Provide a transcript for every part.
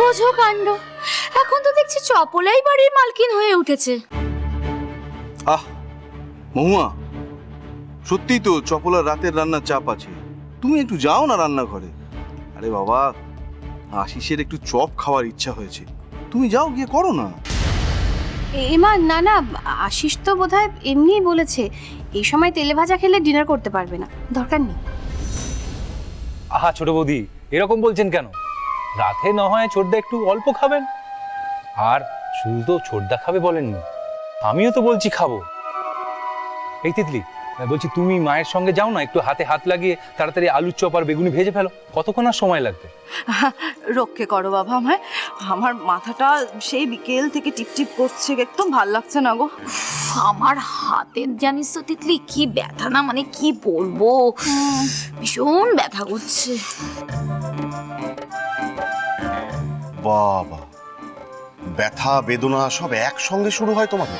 বোঝো কাণ্ড। এখন তো দেখছি চপলাই বাড়ির মালকিন হয়ে উঠেছে। আহ মহুয়া সত্যিই তো চপলার রাতের রান্নার চাপ আছে। তুমি একটু যাও না রান্নাঘরে। আরে বাবা আশিসের একটু চপ খাওয়ার ইচ্ছা হয়েছে। তুমি যাও গিয়ে করো না। এমা না না আশিস তো বোধহয় এমনিই বলেছে এই সময় তেলে ভাজা খেলে ডিনার করতে পারবে না। দরকার নেই। আহা ছোট বৌদি এরকম বলছেন কেন? রাতে না হয় ছোটদা একটু অল্প খাবেন। আর শুধু তো ছোটদা খাবে বলেননি আমিও তো বলছি খাব। এই তিতলি বলছি তুমি মায়ের সঙ্গে যাও না একটু হাতে হাত লাগিয়ে তাড়াতাড়ি আলুর চপ আর বেগুনি ভেজে ফেলো কতক্ষণ আর সময় লাগবে? রক্ষে করো বাবা আমায় আমার মাথাটা সেই বিকেল থেকে টিপটিপ করছে একদম ভালো লাগছে না গো। আমার হাতের জানিস তো তিতলি কি ব্যথা না মানে কি বলব? ভীষণ ব্যথা করছে। বাবা। ব্যথা বেদনা সব একসঙ্গে শুরু হয় তোমাদের?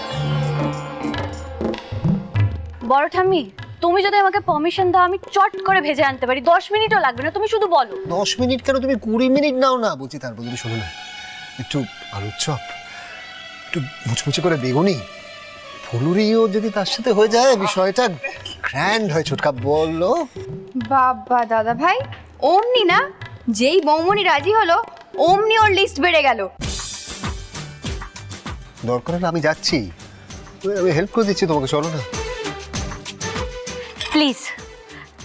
বড় ঠাম্মি তুমি যদি আমাকে পারমিশন দাও আমি চট করে ভেজে আনতে পারি। দশ মিনিটও লাগবে না তুমি শুধু বলো। দশ মিনিট কেন? তুমি কুড়ি মিনিট নাও না বলছি তার বদলে শোনো না। একটু আলুর চপ একটু মুচমুচে করে বেগুনি ফুলুরিও যদি তার সাথে হয়ে যায় বিষয়টা গ্র্যান্ড হয় ছোটকা বলল বাবা দাদা ভাই অমনি না যেই বৌমনি রাজি হলো অমনি ওর লিস্ট বেড়ে গেল। দরকার হলে আমি যাচ্ছি। আমি হেল্প করে দিচ্ছি তোমাকে চলো না। প্লিজ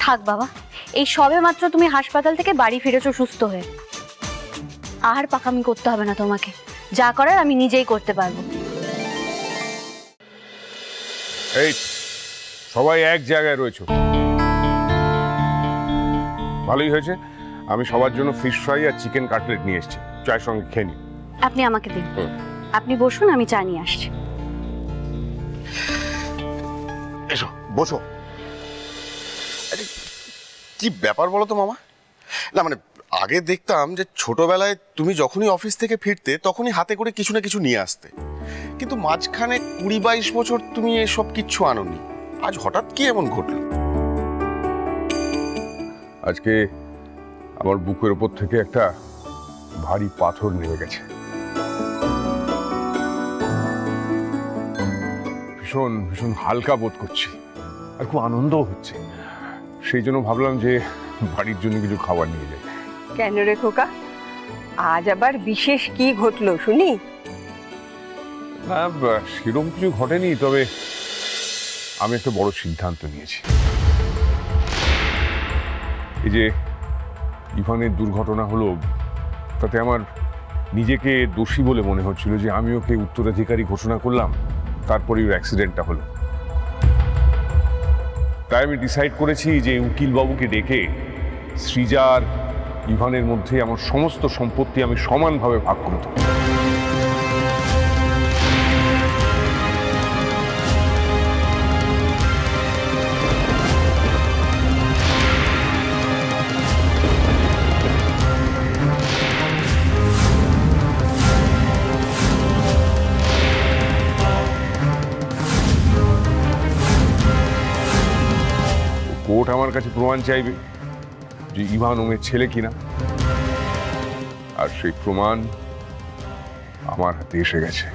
থাক বাবা এই সবে মাত্র তুমি হাসপাতাল থেকে বাড়ি ফিরেছো সুস্থ হয়ে। আর পাকামি করতে হবে না তোমাকে যা করার আমি নিজেই করতে পারব। এই সবাই এক জায়গায় রয়েছে। ভালোই হয়েছে? আমি সবার জন্য ফিশ ফ্রাই আর চিকেন কাটলেট নিয়ে এসেছি। চায়ের সঙ্গে খেয়ে নিই আপনি আমাকে দিন। আপনি বসুন আমি চা নিয়ে আসছি। এসো বসো। আরে কি ব্যাপার বলো তো মামা? না মানে আগে দেখতাম যে ছোটবেলায় তুমি যখনই অফিস থেকে ফিরতে তখনই হাতে করে কিছু না কিছু নিয়ে আসতে। কিন্তু মাঝখানে কুড়ি বাইশ বছর তুমি এসব কিচ্ছু আনোনি। আজ হঠাৎ কি এমন ঘটলো? আজকে আমার বুকের ওপর থেকে একটা ভারী পাথর নেমে গেছে। ভীষণ ভীষণ হালকা বোধ করছি। আর খুব আনন্দও হচ্ছে। সেই জন্য ভাবলাম যে বাড়ির জন্য কিছু খাবার নিয়ে যাই। কেন রে খোকা? আজ আবার বিশেষ কি ঘটলো শুনি? না সেরকম কিছু ঘটেনি তবে আমি একটা বড় সিদ্ধান্ত নিয়েছি। এই যে ইভানের দুর্ঘটনা হলো, তাতে আমার নিজেকে দোষী বলে মনে হচ্ছিল যে আমি ওকে উত্তরাধিকারী ঘোষণা করলাম তারপরে ওর অ্যাক্সিডেন্টটা হলো। তাই আমি ডিসাইড করেছি যে উকিলবাবুকে ডেকে সৃজার ইভানের মধ্যে আমার সমস্ত সম্পত্তি আমি সমানভাবে ভাগ করে দেবো। কোর্ট আমার কাছে প্রমাণ চাইবে যে ইভান ওমের ছেলে কিনা। আর সেই প্রমাণ আমার হাতে এসে গেছে।